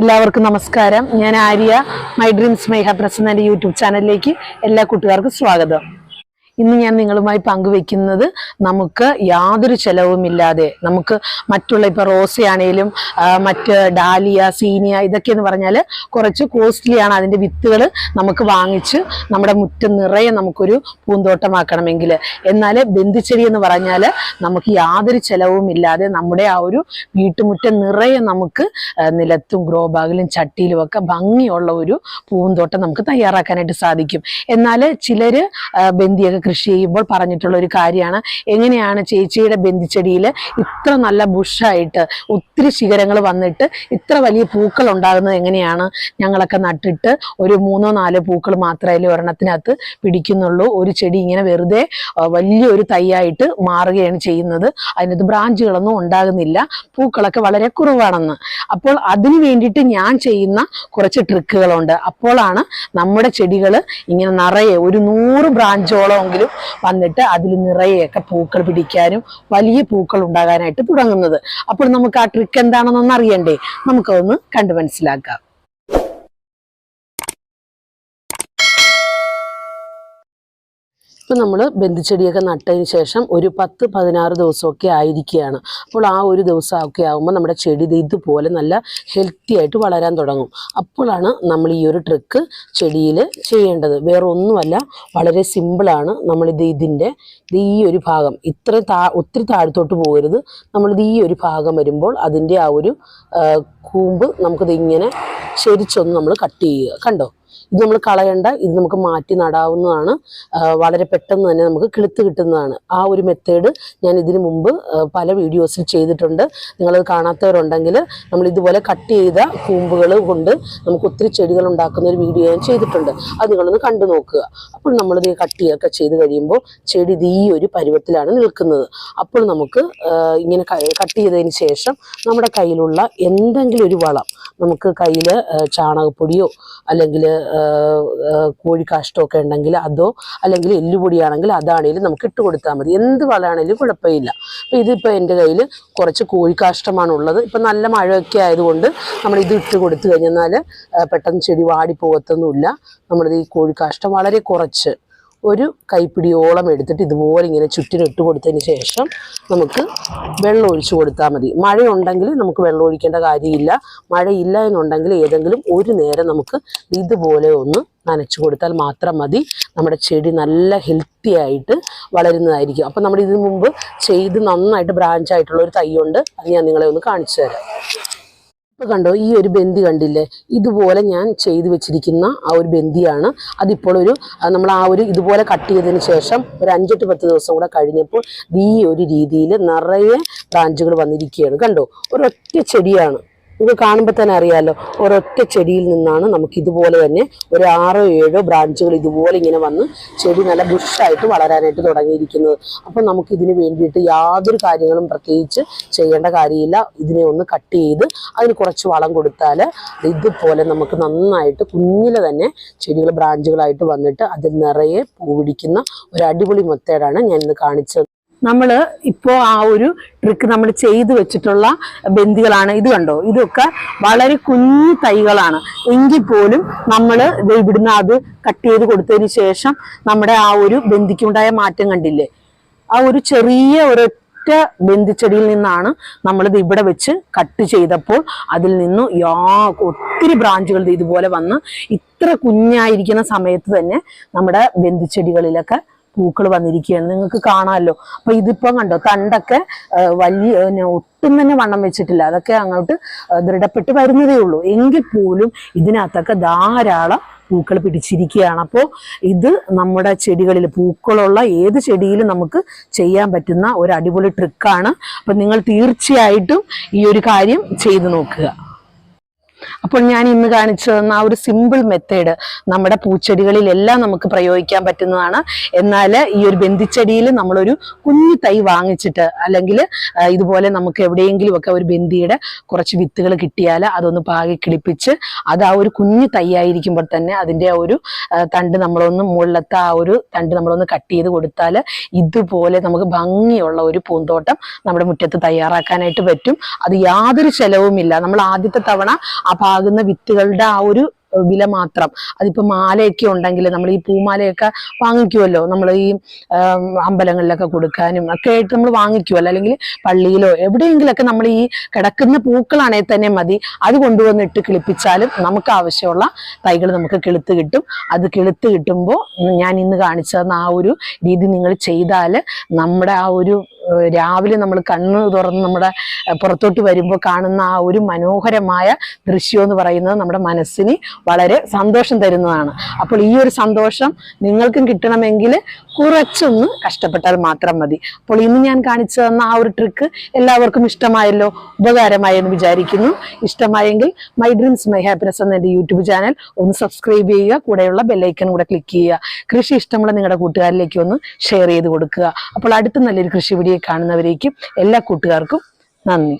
എല്ലാവർക്കും നമസ്കാരം. ഞാൻ ആര്യ മൈ ഡ്രീംസ് മൈ ഹബ്രസ് എന്ന യൂട്യൂബ് ചാനലിലേക്ക് എല്ലാ കൂട്ടുകാർക്കും സ്വാഗതം. ഇന്ന് ഞാൻ നിങ്ങളുമായി പങ്കുവെക്കുന്നത് നമുക്ക് യാതൊരു ചെലവുമില്ലാതെ നമുക്ക് മറ്റുള്ള ഇപ്പൊ റോസയാണേലും മറ്റ് ഡാലിയ സീനിയ ഇതൊക്കെ എന്ന് പറഞ്ഞാൽ കുറച്ച് കോസ്റ്റ്ലിയാണ് അതിന്റെ വിത്തുകൾ നമുക്ക് വാങ്ങിച്ച് നമ്മുടെ മുറ്റം നിറയെ നമുക്കൊരു പൂന്തോട്ടമാക്കണമെങ്കിൽ. എന്നാൽ ബന്ധിച്ചെടി എന്ന് പറഞ്ഞാൽ നമുക്ക് യാതൊരു ചെലവും ഇല്ലാതെ നമ്മുടെ ആ ഒരു വീട്ടുമുറ്റം നിറയെ നമുക്ക് നിലത്തും ഗ്രോ ബാഗിലും ചട്ടിയിലും ഒക്കെ ഭംഗിയുള്ള ഒരു പൂന്തോട്ടം നമുക്ക് തയ്യാറാക്കാനായിട്ട് സാധിക്കും. എന്നാൽ ചിലർ ആ, ബന്ദിയൊക്കെ കൃഷി ചെയ്യുമ്പോൾ പറഞ്ഞിട്ടുള്ള ഒരു കാര്യമാണ്. എങ്ങനെയാണ് ചേച്ചിയുടെ ബന്ധിച്ചെടിയിൽ ഇത്ര നല്ല ബുഷായിട്ട് ഒത്തിരി ശിഖരങ്ങൾ വന്നിട്ട് ഇത്ര വലിയ പൂക്കൾ ഉണ്ടാകുന്നത് എങ്ങനെയാണ് ഞങ്ങളൊക്കെ നട്ടിട്ട് ഒരു മൂന്നോ നാലോ പൂക്കൾ മാത്രമേ ഒരെണ്ണത്തിനകത്ത് പിടിക്കുന്നുള്ളൂ. ഒരു ചെടി ഇങ്ങനെ വെറുതെ വലിയൊരു തൈയായിട്ട് മാറുകയാണ് ചെയ്യുന്നത്. അതിനകത്ത് ബ്രാഞ്ചുകളൊന്നും ഉണ്ടാകുന്നില്ല. പൂക്കളൊക്കെ വളരെ കുറവാണെന്ന്. അപ്പോൾ അതിന് വേണ്ടിയിട്ട് ഞാൻ ചെയ്യുന്ന കുറച്ച് ട്രിക്കുകളുണ്ട്. അപ്പോഴാണ് നമ്മുടെ ചെടികൾ ഇങ്ങനെ നിറയെ ഒരു നൂറ് ബ്രാഞ്ചോളമെങ്കിലും വന്നിട്ട് അതിൽ നിറയെയൊക്കെ പൂക്കൾ പിടിക്കാനും വലിയ പൂക്കൾ ഉണ്ടാകാനായിട്ട് തുടങ്ങുന്നത്. അപ്പോൾ നമുക്ക് ആ ട്രിക്ക് എന്താണെന്നൊന്ന് അറിയണ്ടേ? നമുക്കതൊന്ന് കണ്ടു മനസ്സിലാക്കാം. ഇപ്പം നമ്മൾ ബന്ധിച്ചെടിയൊക്കെ നട്ടതിന് ശേഷം ഒരു പത്ത് പതിനാറ് ദിവസമൊക്കെ ആയിരിക്കുകയാണ്. അപ്പോൾ ആ ഒരു ദിവസമൊക്കെ ആകുമ്പോൾ നമ്മുടെ ചെടി ഇതുപോലെ നല്ല ഹെൽത്തി ആയിട്ട് വളരാൻ തുടങ്ങും. അപ്പോഴാണ് നമ്മൾ ഈ ഒരു ട്രിക്ക് ചെടിയിൽ ചെയ്യേണ്ടത്. വേറെ ഒന്നുമല്ല വളരെ സിമ്പിളാണ് നമ്മളിത് ഇതിന്റെ ഇത് ഈ ഒരു ഭാഗം. ഇത്ര താ ഒത്തിരി താഴത്തോട്ട് പോകരുത്. നമ്മളിത് ഈ ഒരു ഭാഗം വരുമ്പോൾ അതിന്റെ ആ ഒരു കൂമ്പ് നമുക്കിത് ഇങ്ങനെ ശരിച്ചൊന്ന് നമ്മൾ കട്ട് ചെയ്യുക. കണ്ടോ? ഇത് നമ്മൾ കളയണ്ട ഇത് നമുക്ക് മാറ്റി നടാവുന്നതാണ്. വളരെ പെട്ടെന്ന് തന്നെ നമുക്ക് കിളുത്ത് കിട്ടുന്നതാണ്. ആ ഒരു മെത്തേഡ് ഞാൻ ഇതിനു മുമ്പ് പല വീഡിയോസിൽ ചെയ്തിട്ടുണ്ട്. നിങ്ങളത് കാണാത്തവരുണ്ടെങ്കിൽ നമ്മൾ ഇതുപോലെ കട്ട് ചെയ്ത കൂമ്പുകൾ കൊണ്ട് നമുക്ക് ഒത്തിരി ചെടികൾ ഉണ്ടാക്കുന്ന ഒരു വീഡിയോ ഞാൻ ചെയ്തിട്ടുണ്ട്. അത് നിങ്ങളൊന്ന് കണ്ടു നോക്കുക. അപ്പോൾ നമ്മളിത് കട്ട് ചെയ്യൊക്കെ ചെയ്ത് കഴിയുമ്പോൾ ചെടി ഇത് ഈ ഒരു പരുവത്തിലാണ് നിൽക്കുന്നത്. അപ്പോൾ നമുക്ക് ഇങ്ങനെ കട്ട് ചെയ്തതിന് ശേഷം നമ്മുടെ കയ്യിലുള്ള എന്തെങ്കിലും ഒരു വളം നമുക്ക് കയ്യിൽ ചാണകപ്പൊടിയോ അല്ലെങ്കിൽ കോഴി ഒക്കെ ഉണ്ടെങ്കിൽ അതോ അല്ലെങ്കിൽ എല്ലുപൊടിയാണെങ്കിൽ അതാണെങ്കിലും നമുക്ക് ഇട്ട് കൊടുത്താൽ മതി. എന്ത് വളമാണെങ്കിലും കുഴപ്പമില്ല. അപ്പോൾ ഇതിപ്പോൾ എന്റെ കയ്യിൽ കുറച്ച് കോഴിക്കാഷ്ടമാണ് ഉള്ളത് ഇപ്പം നല്ല മഴയൊക്കെ ആയതുകൊണ്ട് നമ്മൾ ഇത് ഇട്ട് കൊടുത്തു കഴിഞ്ഞാൽ പെട്ടെന്ന് ചെടി വാടിപ്പോകത്തൊന്നുമില്ല നമ്മളിത് ഈ കോഴിക്കാഷ്ടം വളരെ കുറച്ച്. ഒരു കൈപ്പിടിയോളം എടുത്തിട്ട് ഇതുപോലെ ഇങ്ങനെ ചുറ്റിനിട്ട് കൊടുത്തതിന് ശേഷം നമുക്ക് വെള്ളം ഒഴിച്ചു കൊടുത്താൽ മതി. മഴയുണ്ടെങ്കിൽ നമുക്ക് വെള്ളം ഒഴിക്കേണ്ട കാര്യമില്ല. മഴയില്ല എന്നുണ്ടെങ്കിൽ ഏതെങ്കിലും ഒരു നേരം നമുക്ക് ഇതുപോലെ ഒന്ന് നനച്ചു കൊടുത്താൽ മാത്രം മതി. നമ്മുടെ ചെടി നല്ല ഹെൽത്തി ആയിട്ട് വളരുന്നതായിരിക്കും. അപ്പം നമ്മൾ ഇതിനു മുമ്പ് ചെയ്ത് നന്നായിട്ട് ബ്രാഞ്ച് ആയിട്ടുള്ള ഒരു തൈ ഉണ്ട്. അത് ഞാൻ നിങ്ങളെ ഒന്ന് കാണിച്ചു തരാം. ഇപ്പൊ കണ്ടോ ഈ ഒരു ബന്ദി കണ്ടില്ലേ? ഇതുപോലെ ഞാൻ ചെയ്തു വെച്ചിരിക്കുന്ന ആ ഒരു ബന്ദിയാണ് അതിപ്പോൾ ഒരു നമ്മൾ ആ ഒരു ഇതുപോലെ കട്ട് ചെയ്തതിന് ശേഷം ഒരു അഞ്ചെട്ട് പത്ത് ദിവസം കൂടെ കഴിഞ്ഞപ്പോൾ ഈ ഒരു രീതിയിൽ നിറയെ ബ്രാഞ്ചുകൾ വന്നിരിക്കുകയാണ്. കണ്ടോ ഒരൊറ്റ ചെടിയാണ്. നിങ്ങൾക്ക് കാണുമ്പോൾ തന്നെ അറിയാമല്ലോ ഒരൊറ്റ ചെടിയിൽ നിന്നാണ് നമുക്ക് ഇതുപോലെ തന്നെ ഒരു ആറോ ഏഴോ ബ്രാഞ്ചുകൾ ഇതുപോലെ ഇങ്ങനെ വന്ന് ചെടി നല്ല ബുഷായിട്ട് വളരാനായിട്ട് തുടങ്ങിയിരിക്കുന്നത്. അപ്പോൾ നമുക്ക് ഇതിന് വേണ്ടിയിട്ട് യാതൊരു കാര്യങ്ങളും പ്രത്യേകിച്ച് ചെയ്യേണ്ട കാര്യമില്ല. ഇതിനെ ഒന്ന് കട്ട് ചെയ്ത് അതിന് കുറച്ച് വളം കൊടുത്താൽ ഇതുപോലെ നമുക്ക് നന്നായിട്ട് കുഞ്ഞിലെ തന്നെ ചെടികൾ ബ്രാഞ്ചുകളായിട്ട് വന്നിട്ട് അതിൽ നിറയെ പൂ പിടിക്കുന്ന ഒരു അടിപൊളി മെത്തേഡാണ് ഞാൻ ഇന്ന് കാണിച്ചത്. നമ്മൾ ഇപ്പോൾ ആ ഒരു ട്രിക്ക് നമ്മൾ ചെയ്തു വെച്ചിട്ടുള്ള ബന്ദികളാണ് ഇത് കണ്ടോ? ഇതൊക്കെ വളരെ കുഞ്ഞു തൈകളാണ്. എങ്കിൽ പോലും നമ്മൾ ഇവിടുന്ന് അത് കട്ട് ചെയ്ത് കൊടുത്തതിന് ശേഷം നമ്മുടെ ആ ഒരു ബന്ദിക്കുണ്ടായ മാറ്റം കണ്ടില്ലേ? ആ ഒരു ചെറിയ ഒരൊറ്റ ബന്ദിച്ചെടിയിൽ നിന്നാണ് നമ്മളിത് ഇവിടെ വെച്ച് കട്ട് ചെയ്തപ്പോൾ അതിൽ നിന്നും യാ ഒത്തിരി ബ്രാഞ്ചുകൾ ഇതുപോലെ വന്ന് ഇത്ര കുഞ്ഞായിരിക്കുന്ന സമയത്ത് തന്നെ നമ്മുടെ ബന്ദിച്ചെടികളിലൊക്കെ പൂക്കൾ വന്നിരിക്കുകയാണ്. നിങ്ങൾക്ക് കാണാമല്ലോ. അപ്പൊ ഇതിപ്പം കണ്ടോ തണ്ടൊക്കെ വലിയ ഒട്ടും തന്നെ വണ്ണം വെച്ചിട്ടില്ല. അതൊക്കെ അങ്ങോട്ട് ദൃഢപ്പെട്ട് വരുന്നതേ ഉള്ളൂ. എങ്കിൽ പോലും ഇതിനകത്തൊക്കെ ധാരാളം പൂക്കൾ പിടിച്ചിരിക്കുകയാണ്. അപ്പോൾ ഇത് നമ്മുടെ ചെടികളിൽ പൂക്കളുള്ള ഏത് ചെടിയിലും നമുക്ക് ചെയ്യാൻ പറ്റുന്ന ഒരു അടിപൊളി ട്രിക്കാണ് അപ്പം നിങ്ങൾ തീർച്ചയായിട്ടും ഈ ഒരു കാര്യം ചെയ്തു നോക്കുക. അപ്പോൾ ഞാൻ ഇന്ന് കാണിച്ചു തന്ന ആ ഒരു സിമ്പിൾ മെത്തേഡ് നമ്മുടെ പൂച്ചെടികളിലെല്ലാം നമുക്ക് പ്രയോഗിക്കാൻ പറ്റുന്നതാണ്. എന്നാൽ ഈ ഒരു ബന്ധിച്ചെടിയിൽ നമ്മളൊരു കുഞ്ഞു തൈ വാങ്ങിച്ചിട്ട് അല്ലെങ്കിൽ ഇതുപോലെ നമുക്ക് എവിടെയെങ്കിലും ഒക്കെ ഒരു ബന്ധിയുടെ കുറച്ച് വിത്തുകൾ കിട്ടിയാൽ അതൊന്ന് പാകി കിളിപ്പിച്ച് അത് ആ ഒരു കുഞ്ഞു തൈ ആയിരിക്കുമ്പോൾ തന്നെ അതിന്റെ ആ ഒരു തണ്ട് നമ്മളൊന്ന് മുകളിലത്തെ ആ ഒരു തണ്ട് നമ്മളൊന്ന് കട്ട് ചെയ്ത് കൊടുത്താൽ ഇതുപോലെ നമുക്ക് ഭംഗിയുള്ള ഒരു പൂന്തോട്ടം നമ്മുടെ മുറ്റത്ത് തയ്യാറാക്കാനായിട്ട് പറ്റും. അത് യാതൊരു ചെലവുമില്ല. നമ്മൾ ആദ്യത്തെ തവണ ആ പാകുന്ന വിത്തുകളുടെ ആ ഒരു വില മാത്രം. അതിപ്പോ മാലയൊക്കെ ഉണ്ടെങ്കിൽ നമ്മൾ ഈ പൂമാലയൊക്കെ വാങ്ങിക്കുമല്ലോ നമ്മൾ ഈ അമ്പലങ്ങളിലൊക്കെ കൊടുക്കാനും ഒക്കെ ആയിട്ട് നമ്മൾ വാങ്ങിക്കുമല്ലോ അല്ലെങ്കിൽ പള്ളിയിലോ എവിടെയെങ്കിലൊക്കെ നമ്മൾ ഈ കിടക്കുന്ന പൂക്കളാണെങ്കിൽ തന്നെ മതി. അത് കൊണ്ടുവന്നിട്ട് കിളിപ്പിച്ചാലും നമുക്ക് ആവശ്യമുള്ള തൈകൾ നമുക്ക് കിളുത്ത് കിട്ടും. അത് കിളുത്ത് കിട്ടുമ്പോൾ ഞാൻ ഇന്ന് കാണിച്ചു തന്ന ആ ഒരു രീതി നിങ്ങൾ ചെയ്താൽ നമ്മുടെ ആ ഒരു രാവിലെ നമ്മൾ കണ്ണ് തുറന്ന് നമ്മുടെ പുറത്തോട്ട് വരുമ്പോൾ കാണുന്ന ആ ഒരു മനോഹരമായ ദൃശ്യം എന്ന് പറയുന്നത് നമ്മുടെ മനസ്സിന് വളരെ സന്തോഷം തരുന്നതാണ്. അപ്പോൾ ഈ ഒരു സന്തോഷം നിങ്ങൾക്കും കിട്ടണമെങ്കിൽ കുറച്ചൊന്ന് കഷ്ടപ്പെട്ടാൽ മാത്രം മതി. അപ്പോൾ ഇന്ന് ഞാൻ കാണിച്ചു തന്ന ആ ഒരു ട്രിക്ക് എല്ലാവർക്കും ഇഷ്ടമായല്ലോ? ഉപകാരമായെന്ന് വിചാരിക്കുന്നു. ഇഷ്ടമായെങ്കിൽ മൈ ഡ്രീംസ് മൈ ഹാപ്പിനെസ് എന്ന എന്റെ യൂട്യൂബ് ചാനൽ ഒന്ന് സബ്സ്ക്രൈബ് ചെയ്യുക. കൂടെയുള്ള ബെല്ലൈക്കൺ കൂടെ ക്ലിക്ക് ചെയ്യുക. കൃഷി ഇഷ്ടമുള്ള നിങ്ങളുടെ കൂട്ടുകാരിലേക്ക് ഒന്ന് ഷെയർ ചെയ്ത് കൊടുക്കുക. അപ്പോൾ അടുത്ത നല്ലൊരു കൃഷി കാണുന്നവരേക്കും എല്ലാ കൂട്ടുകാർക്കും നന്ദി.